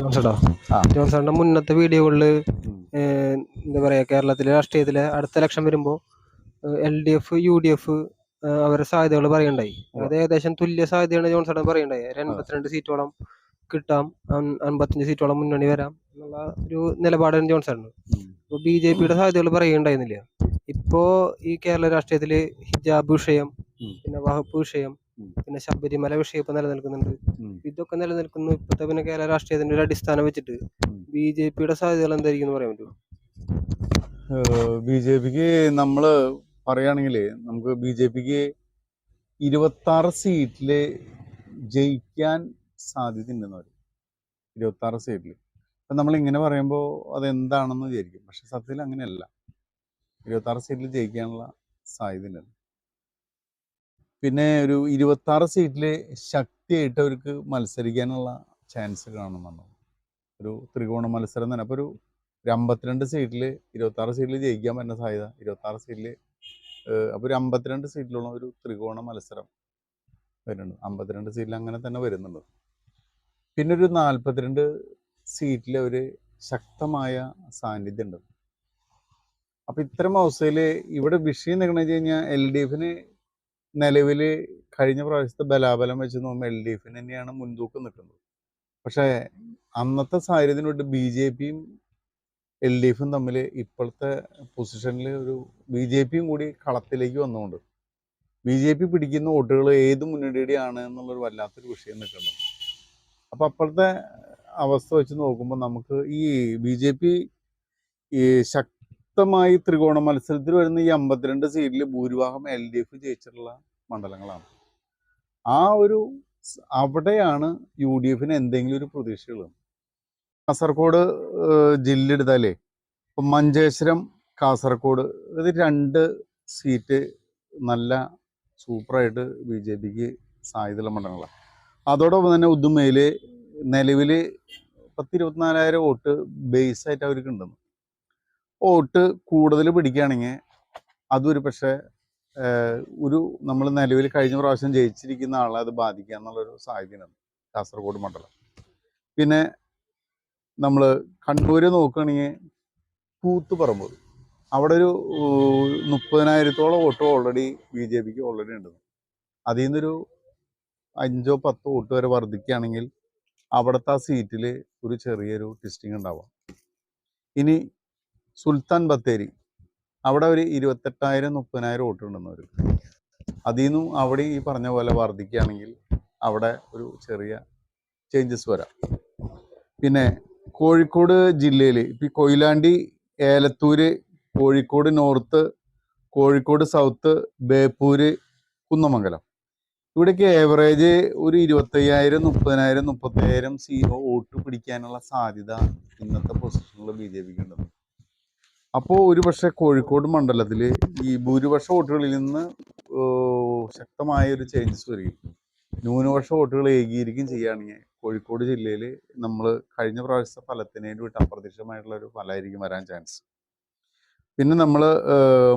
ജോൺസേട്ടാ ആ. ജോൺസേട്ടന്റെ മുന്നത്തെ വീഡിയോകളിൽ എന്താ പറയാ കേരളത്തിലെ രാഷ്ട്രീയത്തിലെ അടുത്ത ഇലക്ഷൻ വരുമ്പോ L D F U D F അവരുടെ സാധ്യതകൾ പറയണ്ടായി അത് ഏകദേശം തുല്യ സാധ്യതയാണ് ജോൺസൺ പറയണ്ടായി എൺപത്തിരണ്ട് സീറ്റോളം കിട്ടാം അൻപത്തിയഞ്ച് അൻപത്തഞ്ച് സീറ്റോളം മുന്നണി വരാം എന്നുള്ള ഒരു നിലപാടാണ് ജോൺസൺ അപ്പൊ ബി ജെ പിയുടെ സാധ്യതകൾ പറയുകയുണ്ടായിരുന്നില്ല. ഇപ്പോ ഈ കേരള രാഷ്ട്രീയത്തിൽ ഹിജാബ് വിഷയം. പിന്നെ വഹപ്പ് വിഷയം. പിന്നെ ശബരിമല വിഷയം ഇപ്പൊ നിലനിൽക്കുന്നുണ്ട്. ഇതൊക്കെ നിലനിൽക്കുന്നു ഇപ്പോഴത്തെ പിന്നെ കേരള രാഷ്ട്രീയത്തിന്റെ ഒരു അടിസ്ഥാനം വെച്ചിട്ട്. ബി ജെ പിയുടെ സാധ്യതകൾ എന്തായിരിക്കും എന്ന് പറയാൻ പറ്റുമോ? ബി ജെ പിക്ക് നമ്മൾ പറയുകയാണെങ്കിൽ നമുക്ക് ബി ജെ പിക്ക് ഇരുപത്താറ് സീറ്റിൽ ജയിക്കാൻ സാധ്യതയുണ്ടെന്ന് പറയും. ഇരുപത്താറ് സീറ്റിൽ അപ്പം നമ്മൾ ഇങ്ങനെ പറയുമ്പോൾ അതെന്താണെന്ന് വിചാരിക്കും. പക്ഷെ സത്യത്തിൽ അങ്ങനെയല്ല. ഇരുപത്താറ് സീറ്റിൽ ജയിക്കാനുള്ള സാധ്യതയുണ്ട്. പിന്നെ ഒരു ഇരുപത്താറ് സീറ്റിൽ ശക്തിയായിട്ട് അവർക്ക് മത്സരിക്കാനുള്ള ചാൻസ് കാണുന്നുണ്ട്. ഒരു ത്രികോണ മത്സരം തന്നെ. അപ്പോൾ ഒരു ഒരു അമ്പത്തിരണ്ട് സീറ്റിൽ ഇരുപത്താറ് സീറ്റിൽ ജയിക്കാൻ പറ്റുന്ന സാധ്യത. ഇരുപത്താറ് സീറ്റിൽ അപ്പോൾ ഒരു അമ്പത്തിരണ്ട് സീറ്റിലുള്ള ഒരു ത്രികോണ മത്സരം വരുന്നുണ്ട്. അമ്പത്തിരണ്ട് സീറ്റിൽ അങ്ങനെ തന്നെ വരുന്നുണ്ട്. പിന്നെ ഒരു നാൽപ്പത്തിരണ്ട് സീറ്റിൽ ഒരു ശക്തമായ സാന്നിധ്യം ഉണ്ട്. അപ്പം ഇത്തരം അവസ്ഥയിൽ ഇവിടെ വിഷയം നിൽക്കണമെന്ന് കഴിഞ്ഞാൽ എൽ ഡി എഫിന് നിലവിൽ കഴിഞ്ഞ പ്രാവശ്യത്തെ ബലാബലം വെച്ച് നോക്കുമ്പോൾ എൽ ഡി എഫിന് തന്നെയാണ് മുൻതൂക്കം നിൽക്കുന്നത് പക്ഷേ അന്നത്തെ സാഹചര്യത്തിനോട്ട് ബി ജെ പിയും എൽ ഡി എഫും തമ്മിൽ ഇപ്പോഴത്തെ പൊസിഷനിൽ ഒരു ബി ജെ പിയും കൂടി കളത്തിലേക്ക് വന്നുകൊണ്ട് ബി ജെ പി പിടിക്കുന്ന വോട്ടുകൾ ഏത് മുന്നണിയുടെയാണ് എന്നുള്ളൊരു വല്ലാത്തൊരു വിഷയം നിൽക്കുന്നത് അപ്പോൾ അപ്പോഴത്തെ അവസ്ഥ വെച്ച് നോക്കുമ്പോൾ നമുക്ക് ഈ ബി ജെ പി ഈ ശക്തമായി ത്രികോണ മത്സരത്തിൽ വരുന്ന ഈ അമ്പത്തിരണ്ട് സീറ്റിൽ ഭൂരിഭാഗം എൽ ഡി എഫ് ജയിച്ചിട്ടുള്ള മണ്ഡലങ്ങളാണ്. ആ ഒരു അവിടെയാണ് യു ഡി എഫിന് എന്തെങ്കിലും ഒരു പ്രതീക്ഷയുള്ളത്. കാസർഗോഡ് ജില്ല എടുത്താലേ ഇപ്പം മഞ്ചേശ്വരം കാസർഗോഡ് ഇത് രണ്ട് സീറ്റ് നല്ല സൂപ്പറായിട്ട് ബി ജെ പിക്ക് സാധ്യതയുള്ള മണ്ഡലങ്ങളാണ്. അതോടൊപ്പം തന്നെ ഉദുമയിൽ നിലവിൽ പത്തിരുപത്തിനാലായിരം വോട്ട് ബേസായിട്ട് അവർക്ക് ഉണ്ടെന്ന്. വോട്ട് കൂടുതൽ പിടിക്കുകയാണെങ്കിൽ അതൊരു പക്ഷേ ഒരു നമ്മൾ നിലവിൽ കഴിഞ്ഞ പ്രാവശ്യം ജയിച്ചിരിക്കുന്ന ആളെ അത് ബാധിക്കുക എന്നുള്ളൊരു സാഹചര്യമാണ് കാസർഗോഡ് മണ്ഡലം. പിന്നെ നമ്മൾ കണ്ണൂർ നോക്കുകയാണെങ്കിൽ കൂത്തുപറമ്പ്. അവിടെ ഒരു മുപ്പതിനായിരത്തോളം വോട്ട് ഓൾറെഡി ബി ജെ പിക്ക് ഓൾറെഡി ഉണ്ട് അതിൽ നിന്നൊരു അഞ്ചോ പത്തോ വോട്ട് വരെ വർദ്ധിക്കുകയാണെങ്കിൽ അവിടുത്തെ ആ സീറ്റിൽ ഒരു ചെറിയൊരു ട്വിസ്റ്റിംഗ് ഉണ്ടാവാം. ഇനി സുൽത്താൻ ബത്തേരി. അവിടെ ഒരു ഇരുപത്തെട്ടായിരം മുപ്പതിനായിരം വോട്ടുണ്ടെന്ന് അവർ അതിൽ നിന്നും അവിടെ ഈ പറഞ്ഞ പോലെ വർദ്ധിക്കുകയാണെങ്കിൽ അവിടെ ഒരു ചെറിയ ചേഞ്ചസ് വരാം. പിന്നെ കോഴിക്കോട് ജില്ലയിൽ ഇപ്പം കൊയിലാണ്ടി ഏലത്തൂര് കോഴിക്കോട് നോർത്ത് കോഴിക്കോട് സൗത്ത് ബേപ്പൂർ കുന്നമംഗലം. ഇവിടേക്ക് ഏവറേജ് ഒരു ഇരുപത്തയ്യായിരം മുപ്പതിനായിരം മുപ്പത്തയ്യായിരം സി വോട്ട് പിടിക്കാനുള്ള സാധ്യത ഇന്നത്തെ പൊസിഷനിൽ ബി ജെ പിക്ക് ഉണ്ടെന്ന്. അപ്പോൾ ഒരു പക്ഷേ കോഴിക്കോട് മണ്ഡലത്തിൽ ഈ ഭൂരിപക്ഷ വോട്ടുകളിൽ നിന്ന് ശക്തമായ ഒരു ചേഞ്ചസ് വരികയും ന്യൂനപക്ഷ വോട്ടുകൾ ഏകീകരിക്കുകയും ചെയ്യുകയാണെങ്കിൽ കോഴിക്കോട് ജില്ലയിൽ നമ്മൾ കഴിഞ്ഞ പ്രാവശ്യത്തെ ഫലത്തിനേലും വിട്ട് അപ്രതീക്ഷിതമായിട്ടുള്ള ഒരു ഫലമായിരിക്കും വരാൻ ചാൻസ് പിന്നെ നമ്മൾ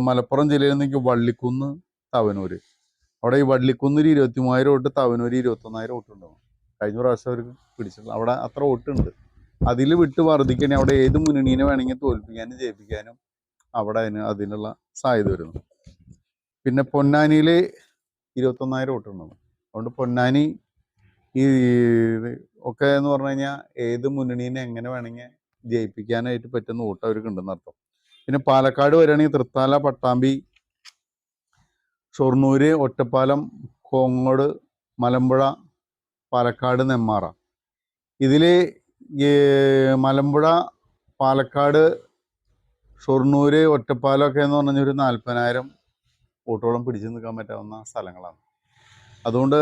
മലപ്പുറം ജില്ലയിൽ നിന്നേക്ക് വള്ളിക്കുന്ന് തവനൂർ അവിടെ ഈ വള്ളിക്കുന്നിൽ ഇരുപത്തി മൂവായിരം വോട്ട് തവനൂർ ഇരുപത്തൊന്നായിരം വോട്ടുണ്ടാവും. കഴിഞ്ഞ പ്രാവശ്യം അവർക്ക് പിടിച്ചിട്ടുള്ള അവിടെ അത്ര വോട്ടുണ്ട്. അതിൽ വിട്ട് വർദ്ധിക്കണേ അവിടെ ഏത് മുന്നണീനെ വേണമെങ്കിൽ തോൽപ്പിക്കാനും ജയിപ്പിക്കാനും അവിടെ അതിന് അതിനുള്ള സാധ്യത വരുന്നു. പിന്നെ പൊന്നാനിയിൽ ഇരുപത്തൊന്നായിരം വോട്ടുണ്ടാവും അതുകൊണ്ട് പൊന്നാനി ഈ ഒക്കെ എന്ന് പറഞ്ഞു കഴിഞ്ഞാൽ ഏത് മുന്നണീനെ എങ്ങനെ വേണമെങ്കിൽ ജയിപ്പിക്കാനായിട്ട് പറ്റുന്ന വോട്ട് അവർക്ക് ഉണ്ടെന്ന് അർത്ഥം. പിന്നെ പാലക്കാട് വരികയാണെങ്കിൽ തൃത്താല പട്ടാമ്പി ഷൊർണൂര് ഒറ്റപ്പാലം കോങ്ങോട് മലമ്പുഴ പാലക്കാട് നെമ്മാറ. ഇതിൽ മലമ്പുഴ പാലക്കാട് ഷൊർണൂർ ഒറ്റപ്പാലം ഒക്കെ എന്ന് പറഞ്ഞാൽ ഒരു നാൽപ്പതിനായിരം വോട്ടോളം പിടിച്ചു നിൽക്കാൻ പറ്റാവുന്ന സ്ഥലങ്ങളാണ്. അതുകൊണ്ട്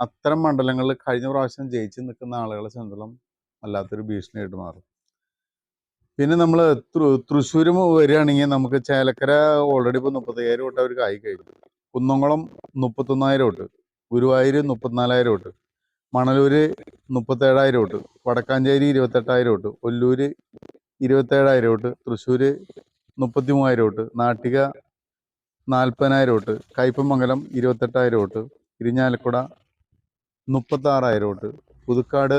അത്തരം മണ്ഡലങ്ങളിൽ കഴിഞ്ഞ പ്രാവശ്യം ജയിച്ച് നിൽക്കുന്ന ആളുകളെ സംബന്ധിച്ചിടത്തോളം വല്ലാത്തൊരു ഭീഷണിയായിട്ട് മാറും. പിന്നെ നമ്മൾ തൃശ്ശൂർ വരികയാണെങ്കിൽ നമുക്ക് ചേലക്കര ഓൾറെഡി ഇപ്പോൾ മുപ്പത്തയ്യായിരം വോട്ട് അവർ ആയി കഴിഞ്ഞു. കുന്നംകുളം മുപ്പത്തൊന്നായിരം വോട്ട് ഗുരുവായൂർ മുപ്പത്തിനാലായിരം വോട്ട് മണലൂര് മുപ്പത്തേഴായിരം തൊട്ട് വടക്കാഞ്ചേരി ഇരുപത്തെട്ടായിരം തൊട്ട് ഒല്ലൂര് ഇരുപത്തേഴായിരം തൊട്ട് തൃശ്ശൂര് മുപ്പത്തി മൂവായിരം തൊട്ട് നാട്ടിക നാൽപ്പതിനായിരം തൊട്ട് കയ്പമംഗലം ഇരുപത്തെട്ടായിരം തൊട്ട് ഇരിഞ്ഞാലക്കുട മുപ്പത്താറായിരം തൊട്ട് പുതുക്കാട്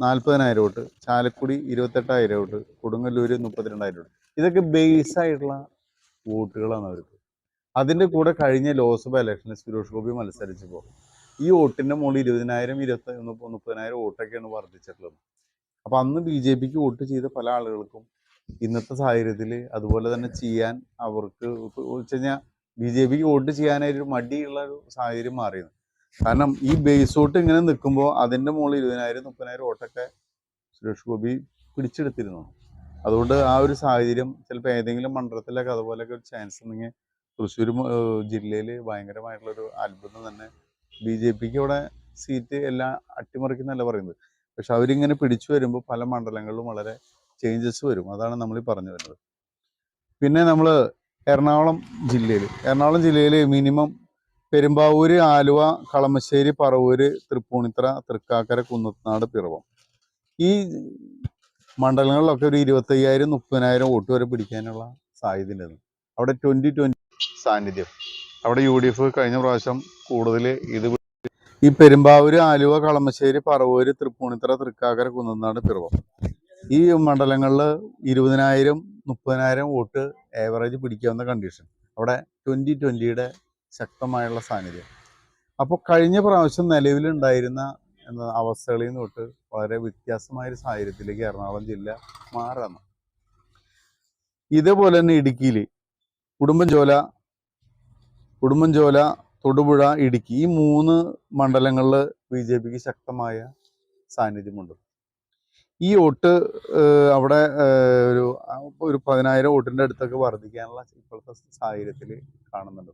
നാൽപ്പതിനായിരം തൊട്ട് ചാലക്കുടി ഇരുപത്തെട്ടായിരം തൊട്ട് കൊടുങ്ങല്ലൂര് മുപ്പത്തിരണ്ടായിരം തൊട്ട് ഇതൊക്കെ ബേസ് ആയിട്ടുള്ള വോട്ടുകളാണ് അവർക്ക്. അതിന്റെ കൂടെ കഴിഞ്ഞ ലോക്സഭ ഇലക്ഷനിൽ സുരേഷ് ഗോപി മത്സരിച്ചപ്പോൾ ഈ വോട്ടിന്റെ മുകളിൽ ഇരുപതിനായിരം ഇരുപത്തി മുപ്പ- മുപ്പതിനായിരം വോട്ടൊക്കെയാണ് വർദ്ധിച്ചിട്ടുള്ളത്. അപ്പോൾ അന്ന് ബി ജെ പിക്ക് വോട്ട് ചെയ്ത പല ആളുകൾക്കും ഇന്നത്തെ സാഹചര്യത്തിൽ അതുപോലെ തന്നെ ചെയ്യാൻ അവർക്ക് വെച്ച് കഴിഞ്ഞാൽ ബി ജെ പിക്ക് വോട്ട് ചെയ്യാനായിട്ട് മടിയുള്ള ഒരു സാഹചര്യം മാറിയത്. കാരണം ഈ ബേസ് വോട്ട് ഇങ്ങനെ നിൽക്കുമ്പോൾ അതിന്റെ മുകളിൽ ഇരുപതിനായിരം മുപ്പതിനായിരം വോട്ടൊക്കെ സുരേഷ് ഗോപി പിടിച്ചെടുത്തിരുന്നു. അതുകൊണ്ട് ആ ഒരു സാഹചര്യം ചിലപ്പോൾ ഏതെങ്കിലും മണ്ഡലത്തിലൊക്കെ അതുപോലെയൊക്കെ ഒരു ചാൻസ് ഉണ്ടെങ്കിൽ തൃശ്ശൂർ ജില്ലയിൽ ഭയങ്കരമായിട്ടുള്ളൊരു അത്ഭുതം തന്നെ ബി ജെ പിക്ക് ഇവിടെ സീറ്റ് എല്ലാം അട്ടിമറിക്കുന്നല്ല പറയുന്നത്. പക്ഷെ അവരിങ്ങനെ പിടിച്ചു വരുമ്പോൾ പല മണ്ഡലങ്ങളിലും വളരെ ചേഞ്ചസ് വരും. അതാണ് നമ്മൾ ഈ പറഞ്ഞു വരുന്നത്. പിന്നെ നമ്മൾ എറണാകുളം ജില്ലയിൽ. എറണാകുളം ജില്ലയിൽ മിനിമം പെരുമ്പാവൂര് ആലുവ കളമശ്ശേരി പറവൂര് തൃപ്പൂണിത്തറ തൃക്കാക്കര കുന്നത്തനാട് പിറവം. ഈ മണ്ഡലങ്ങളിലൊക്കെ ഒരു ഇരുപത്തയ്യായിരം മുപ്പതിനായിരം വോട്ട് വരെ പിടിക്കാനുള്ള സാധ്യതയുണ്ട്. അവിടെ ട്വന്റി ട്വന്റി സാന്നിധ്യം. അവിടെ യു ഡി എഫ് കഴിഞ്ഞ പ്രാവശ്യം കൂടുതൽ ഇത് ഈ പെരുമ്പാവൂര് ആലുവ കളമശ്ശേരി പറവൂര് തൃപ്പൂണിത്തറ തൃക്കാക്കര കുന്നനാട് പിറവം ഈ മണ്ഡലങ്ങളിൽ ഇരുപതിനായിരം മുപ്പതിനായിരം വോട്ട് ഏവറേജ് പിടിക്കാവുന്ന കണ്ടീഷൻ അവിടെ ട്വന്റി ട്വന്റിയുടെ ശക്തമായുള്ള സാന്നിധ്യം. അപ്പോൾ കഴിഞ്ഞ പ്രാവശ്യം നിലവിലുണ്ടായിരുന്ന എന്താ അവസ്ഥകളിൽ നിന്ന് തൊട്ട് വളരെ വ്യത്യാസമായ ഒരു സാഹചര്യത്തിലേക്ക് എറണാകുളം ജില്ല മാറണം. ഇതേപോലെ തന്നെ ഇടുക്കിയിൽ കുടുംബം ഉടുമ്പൻചോല ഉടുമ്പൻചോല തൊടുപുഴ ഇടുക്കി ഈ മൂന്ന് മണ്ഡലങ്ങളിൽ ബി ജെ പിക്ക് ശക്തമായ സാന്നിധ്യമുണ്ട്. ഈ വോട്ട് അവിടെ ഒരു ഒരു പതിനായിരം വോട്ടിന്റെ അടുത്തൊക്കെ വർദ്ധിക്കാനുള്ള ഇപ്പോഴത്തെ സാഹചര്യത്തിൽ കാണുന്നുണ്ട്.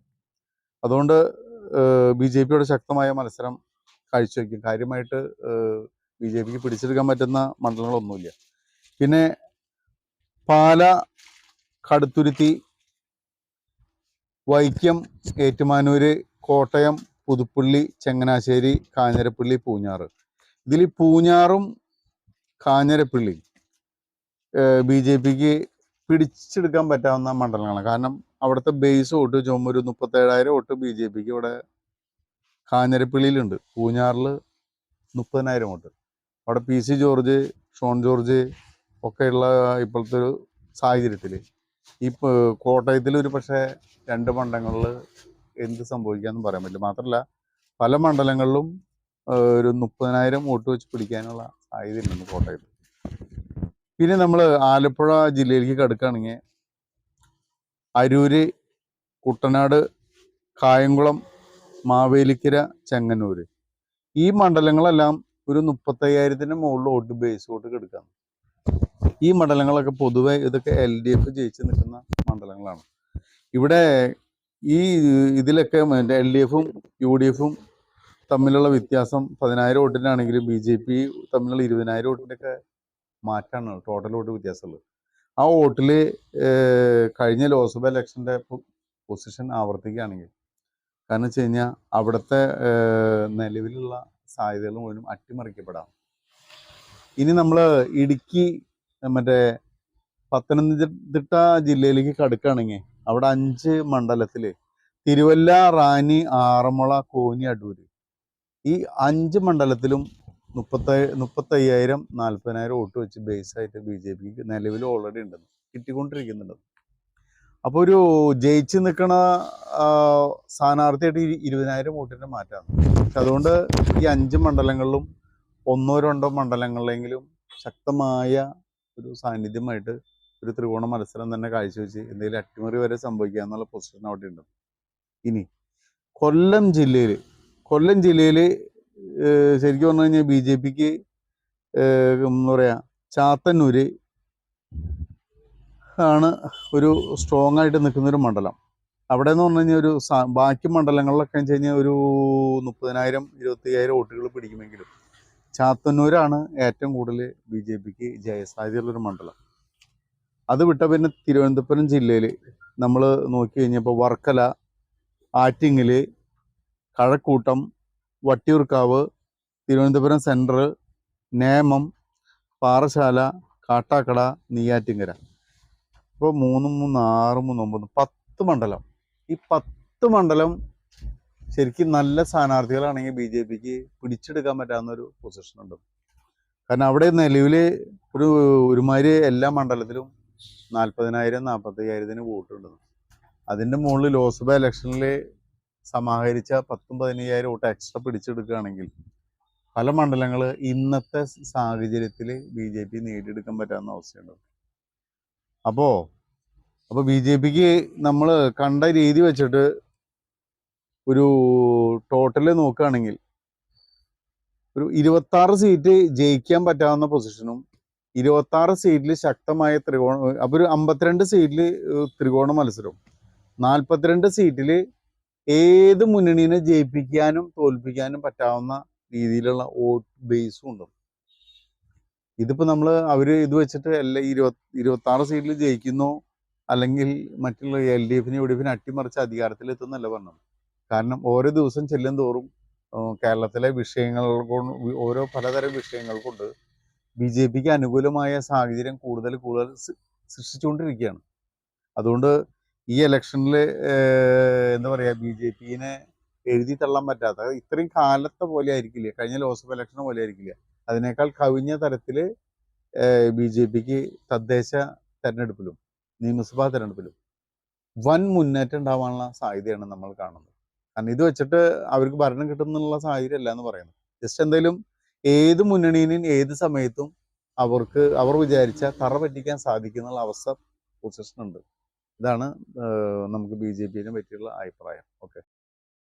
അതുകൊണ്ട് ബി ജെ പിയുടെ ശക്തമായ മത്സരം കാഴ്ചവെക്കും. കാര്യമായിട്ട് ബി ജെ പിക്ക് പിടിച്ചെടുക്കാൻ പറ്റുന്ന മണ്ഡലങ്ങളൊന്നുമില്ല. പിന്നെ പാല കടുത്തുരുത്തി വൈക്കം ഏറ്റുമാനൂർ കോട്ടയം പുതുപ്പള്ളി ചങ്ങനാശ്ശേരി കാഞ്ഞിരപ്പള്ളി പൂഞ്ഞാറ്. ഇതിൽ പൂഞ്ഞാറും കാഞ്ഞിരപ്പള്ളി ബി ജെ പിക്ക് പിടിച്ചെടുക്കാൻ പറ്റാവുന്ന മണ്ഡലങ്ങളാണ്. കാരണം അവിടുത്തെ ബേസ് വോട്ട് ചുമ ഒരു മുപ്പത്തേഴായിരം വോട്ട് ബി ജെ പിക്ക് ഇവിടെ കാഞ്ഞിരപ്പള്ളിയിലുണ്ട്. പൂഞ്ഞാറിൽ മുപ്പതിനായിരം വോട്ട്. അവിടെ P C George Shone George ഒക്കെയുള്ള ഇപ്പോഴത്തെ ഒരു സാഹചര്യത്തിൽ ഈ കോട്ടയത്തിൽ ഒരു പക്ഷേ രണ്ട് മണ്ഡലങ്ങളിൽ എന്ത് സംഭവിക്കാമെന്ന് പറയാൻ പറ്റില്ല. മാത്രമല്ല പല മണ്ഡലങ്ങളിലും ഒരു മുപ്പതിനായിരം വോട്ട് വെച്ച് പിടിക്കാനുള്ള സാധ്യതയുണ്ടെന്ന് കോട്ടയത്ത്. പിന്നെ നമ്മൾ ആലപ്പുഴ ജില്ലയിലേക്ക് കടക്കുകയാണെങ്കിൽ അരൂര് കുട്ടനാട് കായംകുളം മാവേലിക്കര ചെങ്ങന്നൂർ ഈ മണ്ഡലങ്ങളെല്ലാം ഒരു മുപ്പത്തയ്യായിരത്തിന് മുകളിൽ വോട്ട് ബേസ് വോട്ട് കെടുക്കാം ഈ മണ്ഡലങ്ങളൊക്കെ പൊതുവെ ഇതൊക്കെ എൽ ഡി എഫ് ജയിച്ച് നിൽക്കുന്ന മണ്ഡലങ്ങളാണ്. ഇവിടെ ഈ ഇതിലൊക്കെ എൽ ഡി എഫും യു ഡി എഫും തമ്മിലുള്ള വ്യത്യാസം പതിനായിരം വോട്ടിനാണെങ്കിലും ബി ജെ പി തമ്മിലുള്ള ഇരുപതിനായിരം വോട്ടിന്റെ ഒക്കെ മാറ്റാണ് ടോട്ടൽ വോട്ട് വ്യത്യാസമുള്ളത്. ആ വോട്ടിൽ കഴിഞ്ഞ ലോക്സഭ ഇലക്ഷന്റെ പൊസിഷൻ ആവർത്തിക്കുകയാണെങ്കിൽ കാരണം വെച്ച് കഴിഞ്ഞാൽ അവിടുത്തെ നിലവിലുള്ള സാധ്യതകൾ മുഴുവനും അട്ടിമറിക്കപ്പെടാം. ഇനി നമ്മൾ ഇടുക്കി മറ്റേ പത്തനംതിട്ട ജില്ലയിലേക്ക് കടക്കുകയാണെങ്കിൽ അവിടെ അഞ്ച് മണ്ഡലത്തിൽ തിരുവല്ല റാന്നി ആറന്മുള കോന്നി അടൂര് ഈ അഞ്ച് മണ്ഡലത്തിലും മുപ്പത്തി മുപ്പത്തയ്യായിരം നാൽപ്പതിനായിരം വോട്ട് വെച്ച് ബേസ് ആയിട്ട് ബി ജെ പിക്ക് നിലവിൽ ഓൾറെഡി ഉണ്ടെന്ന് കിട്ടിക്കൊണ്ടിരിക്കുന്നുണ്ട്. അപ്പോൾ ഒരു ജയിച്ച് നിൽക്കുന്ന സ്ഥാനാർത്ഥിയായിട്ട് ഇരു- ഇരുപതിനായിരം വോട്ടിന്റെ മാറ്റമാണ്. പക്ഷെ അതുകൊണ്ട് ഈ അഞ്ച് മണ്ഡലങ്ങളിലും ഒന്നോ രണ്ടോ മണ്ഡലങ്ങളിലെങ്കിലും ശക്തമായ ഒരു സാന്നിധ്യമായിട്ട് ഒരു ത്രികോണ മത്സരം തന്നെ കാഴ്ചവെച്ച് എന്തെങ്കിലും അട്ടിമറി വരെ സംഭവിക്കുക എന്നുള്ള പൊസിഷൻ അവിടെ ഉണ്ട്. ഇനി കൊല്ലം ജില്ലയിൽ കൊല്ലം ജില്ലയിൽ ശരിക്കും പറഞ്ഞു കഴിഞ്ഞാൽ ബി ജെ പിക്ക് എന്താ പറയുക ചാത്തന്നൂര് ആണ് ഒരു സ്ട്രോങ് ആയിട്ട് നിൽക്കുന്ന ഒരു മണ്ഡലം. അവിടെ എന്ന് പറഞ്ഞു കഴിഞ്ഞാൽ ഒരു ബാക്കി മണ്ഡലങ്ങളിലൊക്കെ വെച്ച് കഴിഞ്ഞാൽ ഒരു മുപ്പതിനായിരം ഇരുപത്തയ്യായിരം വോട്ടുകൾ പിടിക്കുമെങ്കിലും ചാത്തന്നൂരാണ് ഏറ്റവും കൂടുതൽ ബി ജെ പിക്ക് ജയസാധ്യതയുള്ളൊരു മണ്ഡലം. അത് വിട്ട പിന്നെ തിരുവനന്തപുരം ജില്ലയിൽ നമ്മൾ നോക്കി കഴിഞ്ഞപ്പോൾ വർക്കല ആറ്റിങ്ങൽ കഴക്കൂട്ടം വട്ടിയൂർക്കാവ് തിരുവനന്തപുരം സെന്റർ നേമം പാറശാല കാട്ടാക്കട നെയ്യാറ്റിങ്കര. ഇപ്പോൾ മൂന്നും മൂന്ന് ആറ് മൂന്ന് ഒമ്പത് പത്ത് മണ്ഡലം. ഈ പത്ത് മണ്ഡലം ശരിക്കും നല്ല സ്ഥാനാർത്ഥികളാണെങ്കിൽ ബി ജെ പിക്ക് പിടിച്ചെടുക്കാൻ പറ്റാവുന്ന ഒരു പൊസിഷൻ ഉണ്ട്. കാരണം അവിടെ നിലവിൽ ഒരു ഒരുമാതിരി എല്ലാ മണ്ഡലത്തിലും നാൽപ്പതിനായിരം നാൽപ്പത്തയ്യായിരത്തിന് വോട്ടുണ്ട്. അതിന്റെ മുകളിൽ ലോക്സഭ ഇലക്ഷനിൽ സമാഹരിച്ച പത്തും പതിനയ്യായിരം വോട്ട് എക്സ്ട്രാ പിടിച്ചെടുക്കുകയാണെങ്കിൽ പല മണ്ഡലങ്ങൾ ഇന്നത്തെ സാഹചര്യത്തിൽ ബി ജെ പി നേടിയെടുക്കാൻ പറ്റാവുന്ന അവസ്ഥയുണ്ട്. അപ്പോൾ അപ്പോൾ ബി ജെ പിക്ക് നമ്മൾ കണ്ട രീതി വെച്ചിട്ട് ഒരു ടോട്ടൽ നോക്കുകയാണെങ്കിൽ ഒരു ഇരുപത്താറ് സീറ്റ് ജയിക്കാൻ പറ്റാവുന്ന പൊസിഷനും ഇരുപത്താറ് സീറ്റിൽ ശക്തമായ ത്രികോണ അപ്പോൾ ഒരു അമ്പത്തിരണ്ട് സീറ്റിൽ ത്രികോണ മത്സരവും നാൽപ്പത്തിരണ്ട് സീറ്റിൽ ഏത് മുന്നണീനെ ജയിപ്പിക്കാനും തോൽപ്പിക്കാനും പറ്റാവുന്ന രീതിയിലുള്ള വോട്ട് ബേസും ഉണ്ട് ഇതിപ്പോൾ നമ്മൾ അവർ ഇത് വെച്ചിട്ട് എല്ലാ ഇരുപത്തി ഇരുപത്താറ് സീറ്റിൽ ജയിക്കുന്നു അല്ലെങ്കിൽ മറ്റുള്ള എൽ ഡി എഫിനെ യു ഡി എഫിനെ അട്ടിമറിച്ച് അധികാരത്തിലെത്തുന്നല്ല പറഞ്ഞത്? കാരണം ഓരോ ദിവസം ചെല്ലും തോറും കേരളത്തിലെ വിഷയങ്ങൾ ഓരോ പലതരം വിഷയങ്ങൾ കൊണ്ട് ബി ജെ പിക്ക് അനുകൂലമായ സാഹചര്യം കൂടുതൽ കൂടുതൽ സൃഷ്ടിച്ചുകൊണ്ടിരിക്കുകയാണ്. അതുകൊണ്ട് ഈ ഇലക്ഷനിൽ എന്താ പറയുക ബി ജെ പിനെ എഴുതി തള്ളാൻ പറ്റാത്ത ഇത്രയും കാലത്തെ പോലെ ആയിരിക്കില്ല കഴിഞ്ഞ ലോക്സഭ ഇലക്ഷൻ പോലെ ആയിരിക്കില്ല അതിനേക്കാൾ കവിഞ്ഞ തരത്തിൽ ബി ജെ പിക്ക് തദ്ദേശ തെരഞ്ഞെടുപ്പിലും നിയമസഭാ തെരഞ്ഞെടുപ്പിലും വൻ മുന്നേറ്റം ഉണ്ടാവാനുള്ള സാധ്യതയാണ് നമ്മൾ കാണുന്നത്. കാരണം ഇത് വെച്ചിട്ട് അവർക്ക് ഭരണം കിട്ടുന്നുള്ള സാഹചര്യം അല്ല എന്ന് പറയുന്നത് ജസ്റ്റ് എന്തായാലും ഏത് മുന്നണിയിലും ഏത് സമയത്തും അവർക്ക് അവർ വിചാരിച്ച തറ പറ്റിക്കാൻ സാധിക്കുന്ന അവസ്ഥ പൊസിഷനുണ്ട് ഇതാണ് നമുക്ക് ബി ജെ പിനെ പറ്റിയുള്ള അഭിപ്രായം. ഓക്കെ